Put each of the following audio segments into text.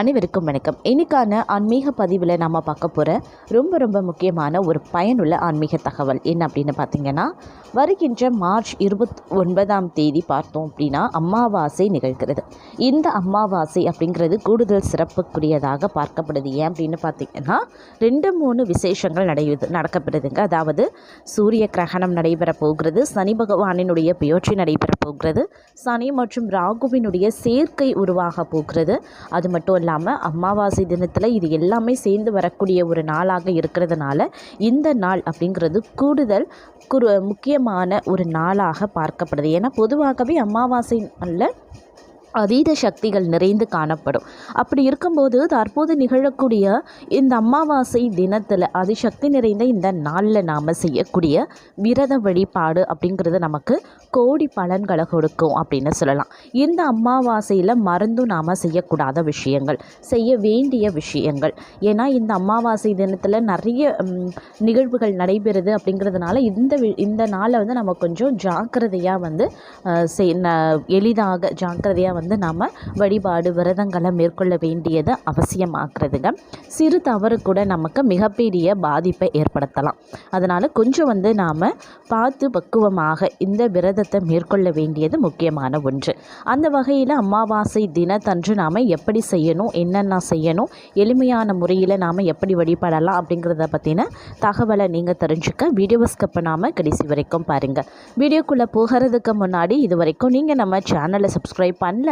அனைவருக்கும் வணக்கம். இன்றைக்கான ஆன்மீக பதிவில் நம்ம பார்க்க போகிற ரொம்ப ரொம்ப முக்கியமான ஒரு பயனுள்ள ஆன்மீக தகவல் என்ன அப்படின்னு பார்த்தீங்கன்னா வருகின்ற மார்ச் இருபத் ஒன்பதாம் தேதி பார்த்தோம் அப்படின்னா அம்மாவாசை நிகழ்கிறது. இந்த அம்மாவாசை அப்படிங்கிறது கூடுதல் சிறப்புக்குரியதாக பார்க்கப்படுது. ஏன் அப்படின்னு பார்த்தீங்கன்னா ரெண்டு மூணு விசேஷங்கள் நடைபெறு நடக்கப்படுதுங்க. அதாவது சூரிய கிரகணம் நடைபெற போகிறது சனி பகவானினுடைய பெயர்ச்சி நடைபெற போகிறது. சனி மற்றும் ராகுவினுடைய சேர்க்கை உருவாக போகிறது. அது மட்டும் இல்லாமல் அமாவாசை தினத்தில் இது எல்லாமே சேர்ந்து வரக்கூடிய ஒரு நாளாக இருக்கிறதுனால இந்த நாள் அப்படிங்கிறது கூடுதல் குரு முக்கியமான ஒரு நாளாக பார்க்கப்படுது. ஏன்னா பொதுவாகவே அமாவாசை நாளில் அதீத சக்திகள் நிறைந்து காணப்படும். அப்படி இருக்கும்போது தற்போது நிகழக்கூடிய இந்த அமாவாசை தினத்தில் அதிசக்தி நிறைந்த இந்த நாளில் நாம் செய்யக்கூடிய விரத வழிபாடு அப்படிங்கிறது நமக்கு கோடி பலன்களை கொடுக்கும் அப்படின்னு சொல்லலாம். இந்த அமாவாசையில் மறந்தும் நாம் செய்யக்கூடாத விஷயங்கள் செய்ய வேண்டிய விஷயங்கள். ஏன்னா இந்த அமாவாசை தினத்தில் நிறைய நிகழ்வுகள் நடைபெறுது அப்படிங்கிறதுனால இந்த வி- இந்த நாளை வந்து நம்ம கொஞ்சம் ஜாக்கிரதையாக வந்து செய் ந- எளிதாக ஜாக்கிரதையாக வந்து நாம் வழிபாடு விரதங்களை மேற்கொள்ள வேண்டியது அவசியமாக்குறதுங்க சிறு தவறு கூட நமக்கு மிகப்பெரிய பாதிப்பை ஏற்படுத்தலாம். அதனால் கொஞ்சம் வந்து நாம் பார்த்து பக்குவமாக இந்த விரதத்தை மேற்கொள்ள வேண்டியது முக்கியமான ஒன்று. அந்த வகையில் அமாவாசை தினத்தன்று நாம் எப்படி செய்யணும் என்னென்ன செய்யணும் எளிமையான முறையில் நாம் எப்படி வழிபடலாம் அப்படிங்கிறத பற்றின தகவலை நீங்கள் தெரிஞ்சுக்க வீடியோ ஸ்கப்பை நாம் கடைசி வரைக்கும் பாருங்கள் வீடியோக்குள்ளே போகிறதுக்கு முன்னாடி இது வரைக்கும் நீங்கள் நம்ம சேனலை சப்ஸ்கிரைப் பண்ணல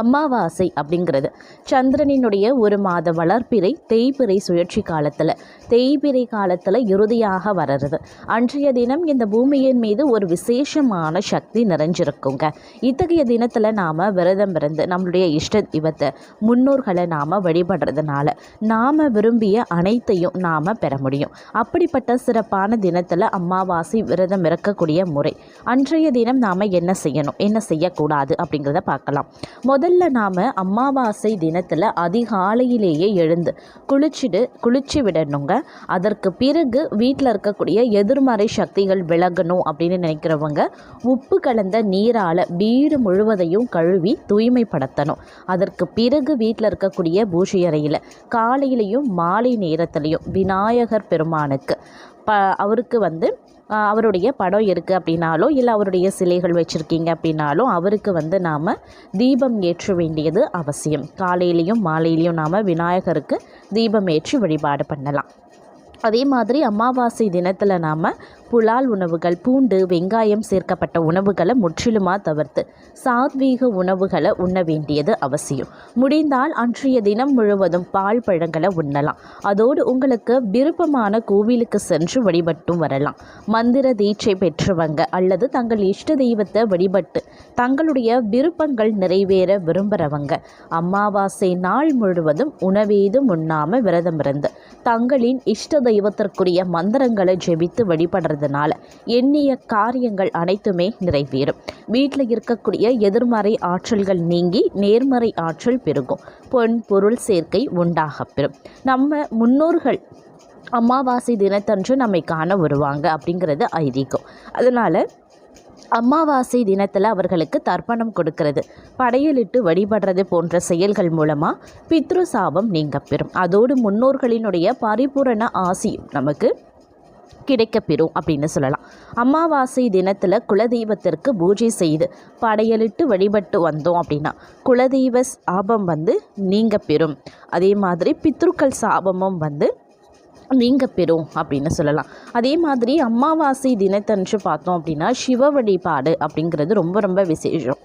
அமாவாசை அப்படிங்கிறது. சந்திரனினுடைய ஒரு மாத வளர்ப்பிறை தேய்பிறை சுழற்சி காலத்தில். தேய்பிறை காலத்தில் இறுதியாக வர்றது. அன்றைய தினம் இந்த பூமியின் மீது ஒரு விசேஷமான சக்தி நிறைஞ்சிருக்குங்க. இத்தகைய தினத்தில் நாம் விரதம் இருந்து நம்மளுடைய இஷ்ட இவத்தை முன்னோர்களை நாம் வழிபடுறதுனால நாம் விரும்பிய அனைத்தையும் நாம் பெற முடியும். அப்படிப்பட்ட சிறப்பான தினத்தில் அமாவாசை விரதம் இருக்கக்கூடிய முறை. அன்றைய தினம் நாம் என்ன செய்யணும் என்ன செய்யக்கூடாது அப்படிங்கிறத பார்க்கலாம். முதல்ல நாம் அமாவாசை தினத்தில் அதிகாலையிலேயே எழுந்து குளிச்சுடு குளிச்சு விடணுங்க. அதற்கு பிறகு வீட்டில் இருக்கக்கூடிய எதிர்மறை சக்திகள் விலகணும் அப்படின்னு நினைக்கிறவங்க உப்பு கலந்த நீரால் வீடு முழுவதையும் கழுவி தூய்மைப்படுத்தணும். அதற்கு பிறகு வீட்டில் இருக்கக்கூடிய பூஜை அறையில் காலையிலையும் மாலை நேரத்துலையும் விநாயகர் பெருமானுக்கு ப அவருக்கு வந்து அவருடைய படம் இருக்குது அப்படின்னாலோ இல்லை அவருடைய சிலைகள் வச்சுருக்கீங்க அப்படின்னாலும் அவருக்கு வந்து நாம் தீபம் ஏற்ற வேண்டியது அவசியம். காலையிலையும் மாலையிலையும் நாம் விநாயகருக்கு தீபம் ஏற்றி வழிபாடு பண்ணலாம். அதே மாதிரி அமாவாசை தினத்தில் நாம் புலால் உணவுகள் பூண்டு வெங்காயம் சேர்க்கப்பட்ட உணவுகளை முற்றிலுமாக தவிர்த்து சாத்வீக உணவுகளை உண்ண வேண்டியது அவசியம். முடிந்தால் அன்றைய தினம் முழுவதும் பால் பழங்களை உண்ணலாம். அதோடு உங்களுக்கு விருப்பமான கோவிலுக்கு சென்று வழிபட்டும் வரலாம். மந்திர தீட்சை பெற்றவங்க அல்லது தங்கள் இஷ்ட தெய்வத்தை வழிபட்டு தங்களுடைய விருப்பங்கள் நிறைவேற விரும்புகிறவங்க அமாவாசை நாள் முழுவதும் உணவேதும் உண்ணாமல் விரதம் இருந்து தங்களின் இஷ்ட தெய்வத்திற்குரிய மந்திரங்களை ஜெபித்து இருக்கிறதுனால எண்ணிய காரியங்கள் அனைத்துமே நிறைவேறும். வீட்டில் இருக்கக்கூடிய எதிர்மறை ஆற்றல்கள் நீங்கி நேர்மறை ஆற்றல் பெருகும். பொன் பொருள் சேர்க்கை உண்டாகப் பெறும். நம்ம முன்னோர்கள் அமாவாசை தினத்தன்று நம்மை காண வருவாங்க அப்படிங்கிறது ஐதீகம். அதனால் அமாவாசை தினத்தில் அவர்களுக்கு தர்ப்பணம் கொடுக்கிறது. படையலிட்டு வழிபடுறது போன்ற செயல்கள் மூலமாக பித்ரு சாபம் நீங்க பெறும். அதோடு முன்னோர்களினுடைய பரிபூரண ஆசியும் நமக்கு கிடைக்கப்பெறும் அப்படின்னு சொல்லலாம். அமாவாசை தினத்தில் குலதெய்வத்திற்கு பூஜை செய்து படையலிட்டு வழிபட்டு வந்தோம் அப்படின்னா குலதெய்வ சாபம் வந்து நீங்க பெறும் அதே மாதிரி பித்ருக்கள் சாபமும் வந்து நீங்க பெறும் அப்படின்னு சொல்லலாம். அதே மாதிரி அமாவாசை தினத்தன்று பார்த்தோம் அப்படின்னா சிவ வழிபாடு அப்படிங்கிறது ரொம்ப ரொம்ப விசேஷம்.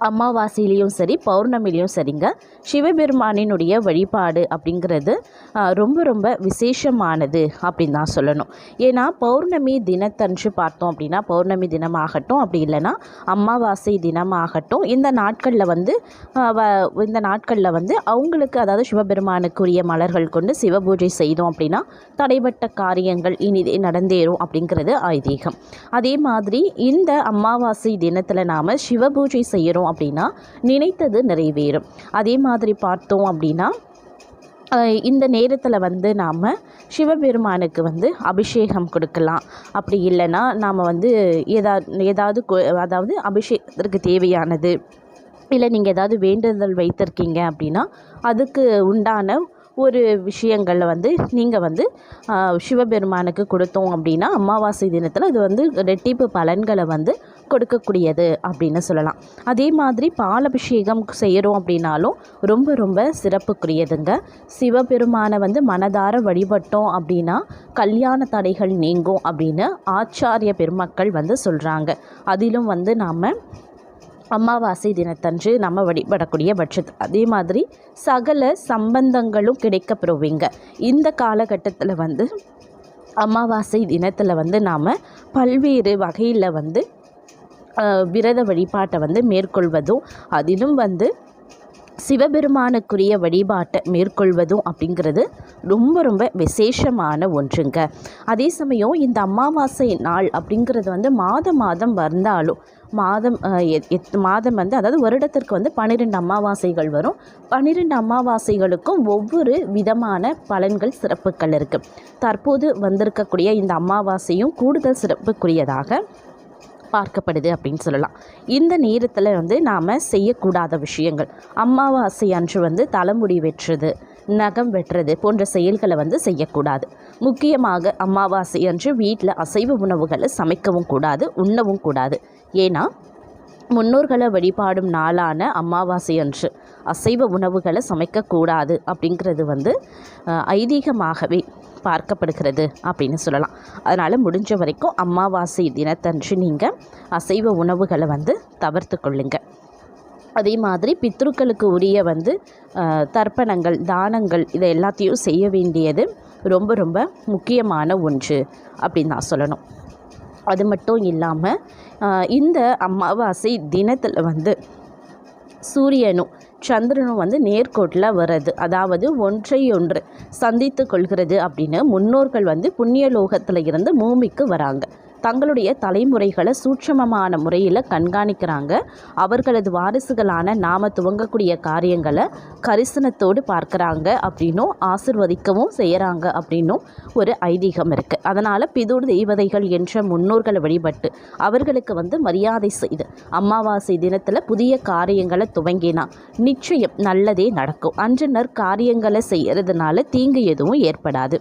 அமாவாசையிலையும் சரி பௌர்ணமிலையும் சரிங்க. சிவபெருமானினுடைய வழிபாடு அப்படிங்கிறது ரொம்ப ரொம்ப விசேஷமானது அப்படின்னு தான் சொல்லணும். ஏன்னா பௌர்ணமி தினத்தன்று பார்த்தோம் அப்படின்னா பௌர்ணமி தினமாகட்டும் அப்படி இல்லைன்னா அமாவாசை தினமாகட்டும் இந்த நாட்களில் வந்து வ- இந்த நாட்களில் வந்து அவங்களுக்கு அதாவது சிவபெருமானுக்குரிய மலர்கள் கொண்டு சிவபூஜை செய்தோம் அப்படின்னா தடைபட்ட காரியங்கள் இனிதே நடந்தேறும் அப்படிங்கிறது ஐதீகம். அதே மாதிரி இந்த அமாவாசை தினத்தில் நாம் சிவபூஜை செய்கிறோம் அப்படின்னா நினைத்தது நிறைவேறும். அதே மாதிரி பார்த்தோம் அப்படின்னா இந்த நேரத்தில் வந்து நாம் சிவபெருமானுக்கு வந்து அபிஷேகம் கொடுக்கலாம். அப்படி இல்லைன்னா நாம் வந்து ஏதா ஏதாவது அதாவது அபிஷேகத்திற்கு தேவையானது இல்லை நீங்கள் ஏதாவது வேண்டுதல் வைத்திருக்கீங்க அப்படின்னா அதுக்கு உண்டான ஒரு விஷயங்களில் வந்து நீங்கள் வந்து சிவபெருமானுக்கு கொடுத்தோம் அப்படின்னா அமாவாசை தினத்தில் அது வந்து ரெட்டிப்பு பலன்களை வந்து கொடுக்கக்கூடியது அப்படின்னு சொல்லலாம். அதே மாதிரி பாலபிஷேகம் செய்கிறோம் அப்படின்னாலும் ரொம்ப ரொம்ப சிறப்புக்குரியதுங்க. சிவபெருமானை வந்து மனதார வழிபட்டோம் அப்படின்னா கல்யாண தடைகள் நீங்கும் அப்படின்னு ஆச்சாரிய பெருமக்கள் வந்து சொல்கிறாங்க அதிலும் வந்து நாம் அமாவாசை தினத்தன்று நம்ம வழிபடக்கூடிய பட்சத்து அதே மாதிரி சகல சம்பந்தங்களும் கிடைக்கப்பெறுவீங்க. இந்த காலகட்டத்தில் வந்து அமாவாசை தினத்தில் வந்து நாம் பல்வேறு வகையில் வந்து விரத வழிபாட்டை வந்து மேற்கொள்வதும் அதிலும் வந்து சிவபெருமானுக்குரிய வழிபாட்டை மேற்கொள்வதும் அப்படிங்கிறது ரொம்ப ரொம்ப விசேஷமான ஒன்றுங்க. அதே சமயம் இந்த அமாவாசை நாள் அப்படிங்கிறது வந்து மாதம் மாதம் வந்தாலும் மாதம் எத்- எத் மாதம் வந்து அதாவது வருடத்திற்கு வந்து பன்னிரெண்டு அமாவாசைகள் வரும். பன்னிரெண்டு அமாவாசைகளுக்கும் ஒவ்வொரு விதமான பலன்கள் சிறப்புகள் இருக்குது தற்போது வந்திருக்கக்கூடிய இந்த அமாவாசையும் கூடுதல் சிறப்புக்குரியதாக பார்க்கப்படுது அப்படின்னு சொல்லலாம். இந்த நேரத்தில் வந்து நாம் செய்யக்கூடாத விஷயங்கள். அமாவாசை அன்று வந்து தலைமுடி வெட்டுறது நகம் வெட்டுறது போன்ற செயல்களை வந்து செய்யக்கூடாது. முக்கியமாக அமாவாசை அன்று வீட்டில் அசைவ உணவுகளை சமைக்கவும் கூடாது உண்ணவும் கூடாது. ஏன்னா முன்னோர்களை வழிபாடும் நாளான அமாவாசை அன்று அசைவ உணவுகளை சமைக்கக்கூடாது அப்படிங்கிறது வந்து ஐதீகமாகவே பார்க்கப்படுகிறது அப்படின்னு சொல்லலாம். அதனால் முடிஞ்ச வரைக்கும் அமாவாசை தினத்தன்று நீங்கள் அசைவ உணவுகளை வந்து தவிர்த்து கொள்ளுங்க. அதே மாதிரி பித்ருக்களுக்கு உரிய வந்து தர்ப்பணங்கள் தானங்கள் இதை எல்லாத்தையும் செய்ய வேண்டியது ரொம்ப ரொம்ப முக்கியமான ஒன்று அப்படின்னு நான் சொல்லணும். அது மட்டும் இல்லாமல் இந்த அமாவாசை தினத்தில் வந்து சூரியனும் சந்திரனும் வந்து நேர்கோட்டில் வர்றது. அதாவது ஒன்றை ஒன்று சந்தித்து கொள்கிறது அப்படின்னு முன்னோர்கள் வந்து புண்ணிய லோகத்தில் இருந்து பூமிக்கு வராங்க. தங்களுடைய தலைமுறைகளை சூட்சமமான முறையில் கண்காணிக்கிறாங்க. அவர்களது வாரிசுகளான நாம துவங்கக்கூடிய காரியங்களை கரிசனத்தோடு பார்க்குறாங்க அப்படின்னும் ஆசிர்வதிக்கவும் செய்கிறாங்க அப்படின்னும் ஒரு ஐதீகம் இருக்குது அதனால் பிதுர் தெய்வதைகள் என்ற முன்னோர்களை வழிபட்டு அவர்களுக்கு வந்து மரியாதை செய்து அமாவாசை தினத்தில் புதிய காரியங்களை துவங்கினா நிச்சயம் நல்லதே நடக்கும். அன்று நற்காரியங்களை செய்கிறதுனால தீங்கு எதுவும் ஏற்படாது.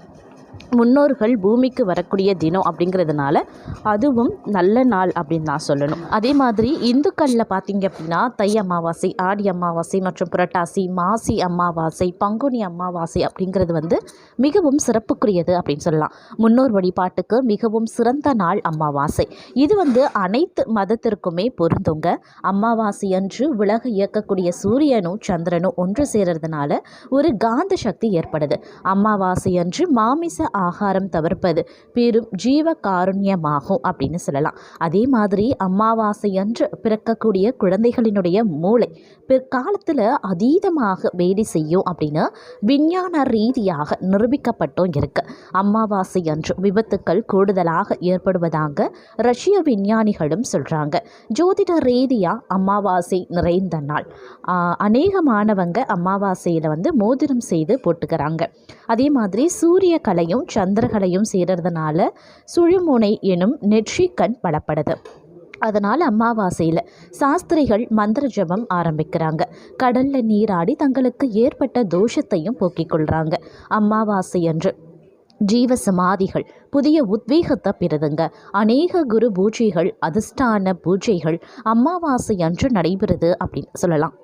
முன்னோர்கள் பூமிக்கு வரக்கூடிய தினம் அப்படிங்கிறதுனால அதுவும் நல்ல நாள் அப்படின்னு நான் சொல்லணும். அதே மாதிரி இந்துக்களில் பார்த்தீங்க அப்படின்னா தை அமாவாசை ஆடி அமாவாசை மற்றும் புரட்டாசி மாசி அமாவாசை பங்குனி அமாவாசை அப்படிங்கிறது வந்து மிகவும் சிறப்புக்குரியது அப்படின்னு சொல்லலாம். முன்னோர் வழிபாட்டுக்கு மிகவும் சிறந்த நாள் அமாவாசை. இது வந்து அனைத்து மதத்திற்குமே பொருந்துங்க. அமாவாசை அன்று உலக இயக்கக்கூடிய சூரியனும் சந்திரனும் ஒன்று சேர்றதுனால ஒரு காந்த சக்தி ஏற்படுது. அமாவாசை அன்று மாமிச ஆகாரம் தவிர்ப்பது பெரும் ஜீவ காருண்யமாகும் அப்படின்னு சொல்லலாம். அதே மாதிரி அமாவாசை அன்று பிறக்கக்கூடிய குழந்தைகளினுடைய மூளை பிற்காலத்தில் அதீதமாக வேலை செய்யும் அப்படின்னு விஞ்ஞான ரீதியாக நிரூபிக்கப்பட்டும் இருக்கு. அமாவாசை அன்று விபத்துக்கள் கூடுதலாக ஏற்படுவதாக ரஷ்ய விஞ்ஞானிகளும் சொல்கிறாங்க ஜோதிட ரீதியாக அமாவாசை நிறைந்த நாள். அநேகமானவங்க அமாவாசையில் வந்து மோதிரம் செய்து போட்டுக்கிறாங்க. அதே மாதிரி சூரிய கலையும் சந்திரகளையும் சேர்றதுனால சுழுமுனை எனும் நெற்றிக்கண் பலப்படுது அதனால் அமாவாசையில் சாஸ்திரிகள் மந்திர ஜபம் ஆரம்பிக்கிறாங்க. கடலில் நீராடி தங்களுக்கு ஏற்பட்ட தோஷத்தையும் போக்கிக் கொள்கிறாங்க அமாவாசை அன்று ஜீவ சமாதிகள் புதிய உத்வேகத்தை பெறுதுங்க. அநேக குரு பூஜைகள் அதிர்ஷ்டான பூஜைகள் அமாவாசை அன்று நடைபெறுது அப்படின்னு சொல்லலாம்.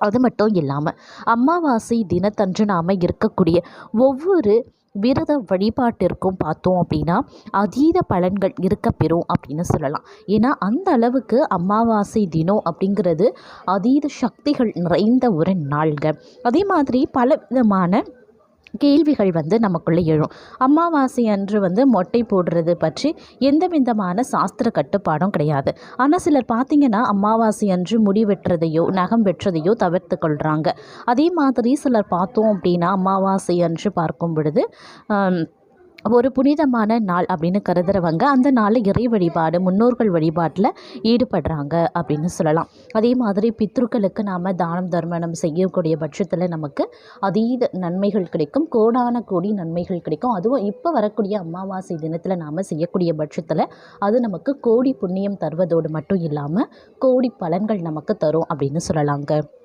அது மட்டும் இல்லாமல் அமாவாசை தினத்தன்று நாம் இருக்கக்கூடிய ஒவ்வொரு விரத வழிபாட்டிற்கும் பார்த்தோம் அப்படின்னா அதீத பலன்கள் இருக்க பெறும் அப்படின்னு சொல்லலாம். ஏன்னா அந்த அளவுக்கு அமாவாசை தினம் அப்படிங்கிறது அதீத சக்திகள் நிறைந்த ஒரு நாள்கள் அதே மாதிரி பல விதமான கேள்விகள் வந்து நமக்குள்ளே எழும். அமாவாசை அன்று வந்து மொட்டை போடுறது பற்றி எந்த விதமான சாஸ்திர கட்டுப்பாடும் கிடையாது. ஆனால் சிலர் பார்த்தீங்கன்னா அமாவாசை அன்று முடி வெட்டுறதையோ நகம் வெட்டுறதையோ தவிர்த்து கொள்கிறாங்க அதே மாதிரி சிலர் பார்த்தோம் அப்படின்னா அமாவாசை அன்று பார்க்கும் பொழுது ஒரு புனிதமான நாள் அப்படின்னு கருதுறவங்க அந்த நாளில் இறை வழிபாடு முன்னோர்கள் வழிபாட்டில் ஈடுபடுறாங்க அப்படின்னு சொல்லலாம். அதே மாதிரி பித்ருக்களுக்கு நாம் தானம் தர்மனம் செய்யக்கூடிய பட்சத்தில் நமக்கு அதீத நன்மைகள் கிடைக்கும். கோடான கோடி நன்மைகள் கிடைக்கும். அதுவும் இப்போ வரக்கூடிய அமாவாசை தினத்தில் நாம் செய்யக்கூடிய பட்சத்தில் அது நமக்கு கோடி புண்ணியம் தருவதோடு மட்டும் இல்லாமல் கோடி பலன்கள் நமக்கு தரும் அப்படின்னு சொல்லலாங்க.